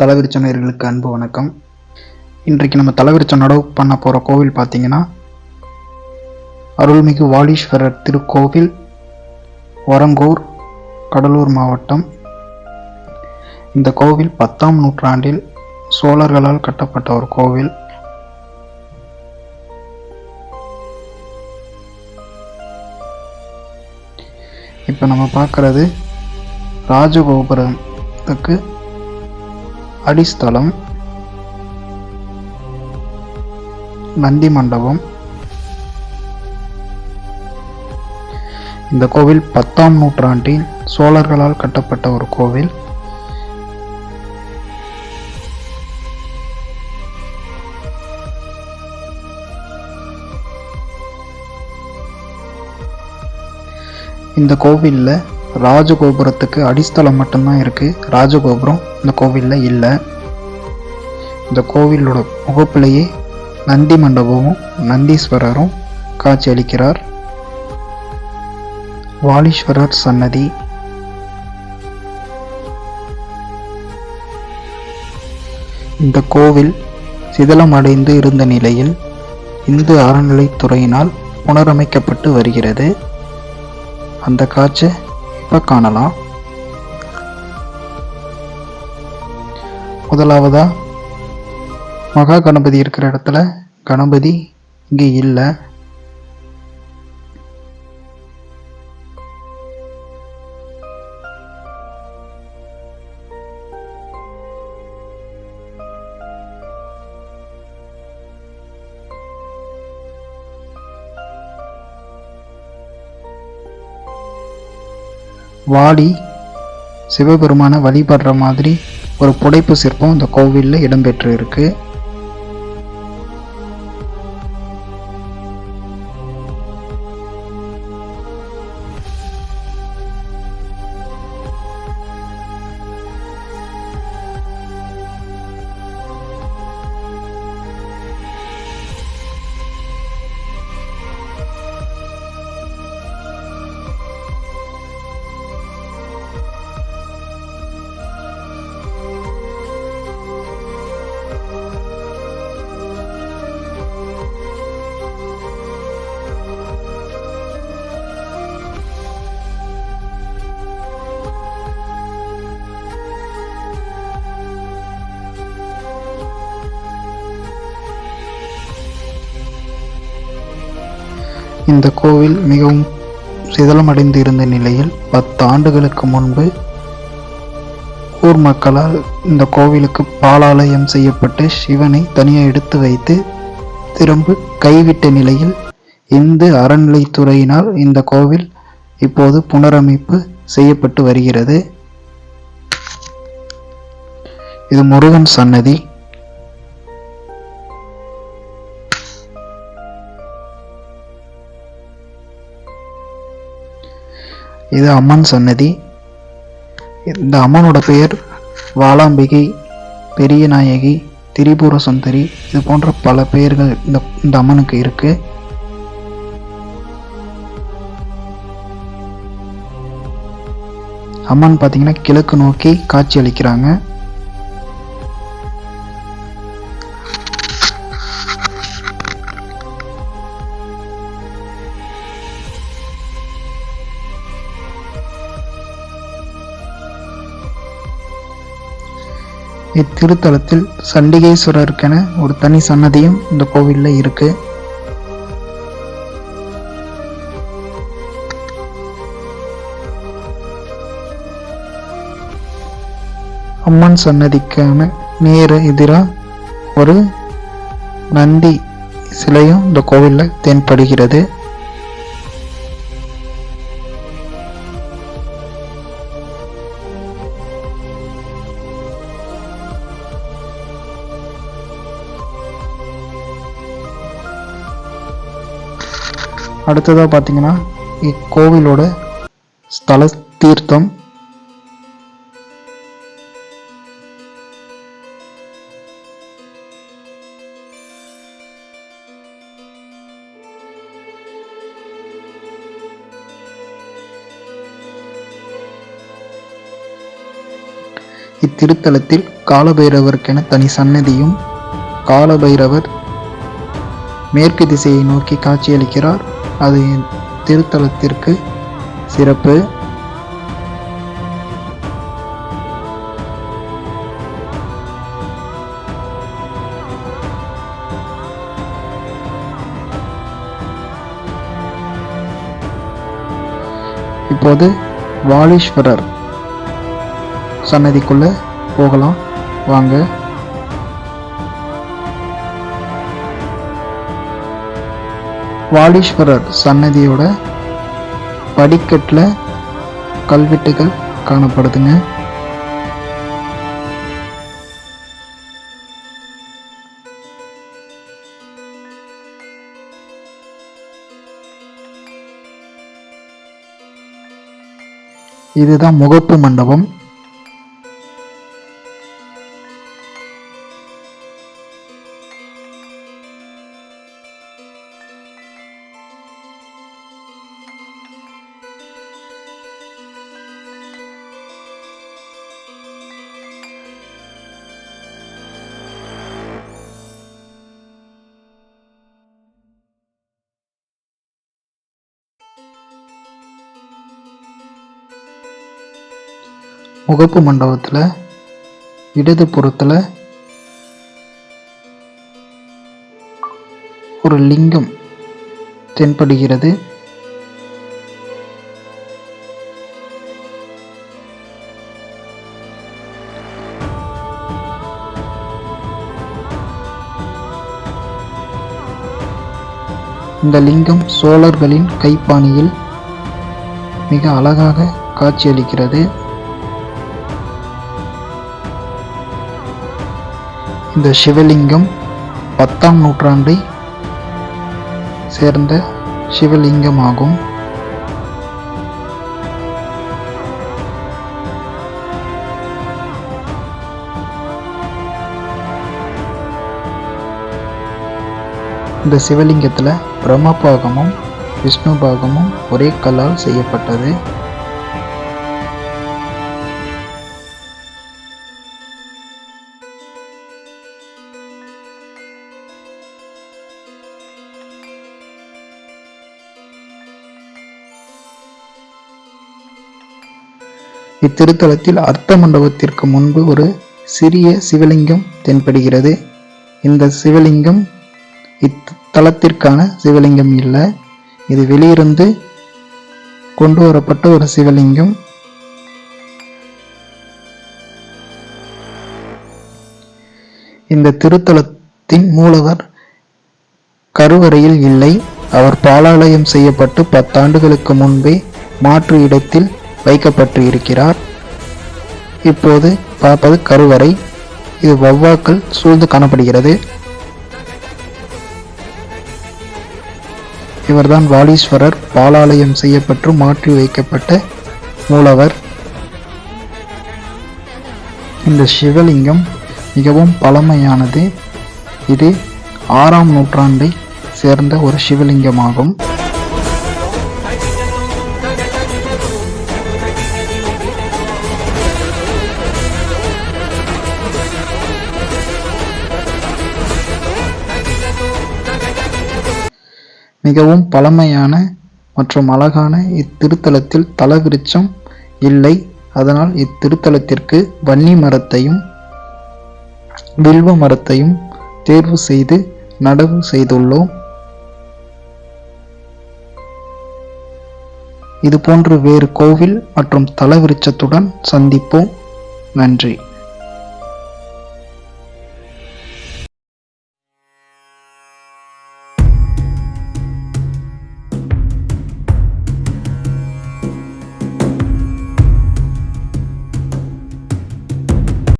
தலைவிரிச்சனையர்களுக்கு அன்பு வணக்கம். இன்றைக்கு நம்ம தலைவிரிச்சம் நடவு பண்ண போகிற கோவில் பார்த்தீங்கன்னா அருள்மிகு வாலீஸ்வரர் திருக்கோவில் வரங்கூர் கடலூர் மாவட்டம். இந்த கோவில் பத்தாம் நூற்றாண்டில் சோழர்களால் கட்டப்பட்ட ஒரு கோவில். இப்போ நம்ம பார்க்குறது ராஜகோபுரத்துக்கு அடிஸ்தலம் நந்தி மண்டபம். இந்த கோவில் பத்தாம் நூற்றாண்டில் சோழர்களால் கட்டப்பட்ட ஒரு கோவில். இந்த கோவிலில் ராஜகோபுரத்துக்கு அடிஸ்தலம் மட்டும்தான் இருக்குது ராஜகோபுரம் இந்த கோவிலில் இல்லை. இந்த கோவிலோட முகப்பிலேயே நந்தி மண்டபமும் நந்தீஸ்வரரும் காட்சி அளிக்கிறார். வாலீஸ்வரர் சன்னதி. இந்த கோவில் சிதலமடைந்து இருந்த நிலையில் இந்து அறநிலைத்துறையினால் புனரமைக்கப்பட்டு வருகிறது. அந்த காட்சி இப்போ காணலாம். முதலாவதா மகா கணபதி இருக்கிற இடத்துல கணபதி இங்கே இல்லை. வாடி சிவபெருமானை வழிபடுற மாதிரி ஒரு புடைப்பு சிற்பம் இந்த கோவிலில் இடம்பெற்று இருக்கு இந்த கோவில் மிகவும் சிதலமடைந்து இருந்த நிலையில் பத்து ஆண்டுகளுக்கு முன்பு ஊர் மக்களால் இந்த கோவிலுக்கு பாலாலயம் செய்யப்பட்டு சிவனை தனியாக எடுத்து வைத்து திரும்ப கைவிட்ட நிலையில் இந்து அறநிலைத்துறையினால் இந்த கோவில் இப்போது புனரமைப்பு செய்யப்பட்டு வருகிறது. இது முருகன் சன்னதி. இது அம்மன் சன்னதி இந்த அம்மனோட பெயர் வாளாம்பிகை பெரிய நாயகி திரிபுர சுந்தரி இது போன்ற பல பெயர்கள் இந்த இந்த அம்மனுக்கு இருக்கு. அம்மன் பார்த்தீங்கன்னா கிழக்கு நோக்கி காட்சி அளிக்கிறாங்க. இத்திருத்தலத்தில் சண்டிகேஸ்வரருக்கென ஒரு தனி சன்னதியும் இந்த கோவிலில் இருக்கு. அம்மன் சன்னதிக்கான நேர எதிராக ஒரு நந்தி சிலையும் இந்த கோவிலில் தென்படுகிறது. அடுத்ததாக பார்த்தீங்கன்னா இக்கோவிலோட ஸ்தல தீர்த்தம். இத்திருத்தலத்தில் காலபைரவருக்கென தனி சன்னதியும் காலபைரவர் மேற்கு திசையை நோக்கி காட்சியளிக்கிறார். அது திருத்தலத்திற்கு சிறப்பு. இப்போது வாலீஸ்வரர் சன்னதிக்குள்ள போகலாம். வாங்க. வாலீஸ்வரர் சன்னதியோட படிக்கட்டில் கல்வெட்டுகள் காணப்படுதுங்க. இதுதான் முகப்பு மண்டபம். முகப்பு மண்டபத்தில் இடது புறத்தில் ஒரு லிங்கம் தென்படுகிறது. இந்த லிங்கம் சோழர்களின் கைப்பாணியில் மிக அழகாக காட்சியளிக்கிறது. இந்த சிவலிங்கம் பத்தாம் நூற்றாண்டை சேர்ந்த சிவலிங்கமாகும். இந்த சிவலிங்கத்தில் பிரம்ம பாகமும் விஷ்ணு பாகமும் ஒரே கல்லால் செய்யப்பட்டது. இத்திருத்தலத்தில் அர்த்த மண்டபத்திற்கு முன்பு ஒரு சிறிய சிவலிங்கம் தென்படுகிறது. இந்த சிவலிங்கம் இத்தலத்திற்கான சிவலிங்கம் இல்லை. இது வெளியிருந்து கொண்டு வரப்பட்ட ஒரு சிவலிங்கம். இந்த திருத்தலத்தின் மூலவர் கருவறையில் இல்லை. அவர் பாலாலயம் செய்யப்பட்டு பத்தாண்டுகளுக்கு முன்பே மாற்று இடத்தில் வைக்கப்பட்டு இருக்கிறார் இப்போது பார்ப்பது கருவறை. இது வவ்வாக்கள் சூழ்ந்து காணப்படுகிறது. இவர்தான் வாலீஸ்வரர் பாலாலயம் செய்யப்பட்டு மாற்றி வைக்கப்பட்ட மூலவர். இந்த சிவலிங்கம் மிகவும் பழமையானது. இது ஆறாம் நூற்றாண்டை சேர்ந்த ஒரு சிவலிங்கமாகும். மிகவும் பழமையான மற்றும் அழகான இத்திருத்தலத்தில் தலவிருச்சம் இல்லை. அதனால் இத்திருத்தலத்திற்கு வன்னி மரத்தையும் வில்வ மரத்தையும் தேர்வு செய்து நடவு செய்துள்ளோம். இதுபோன்று வேறு கோவில் மற்றும் தலவிருச்சத்துடன் சந்திப்போம். நன்றி.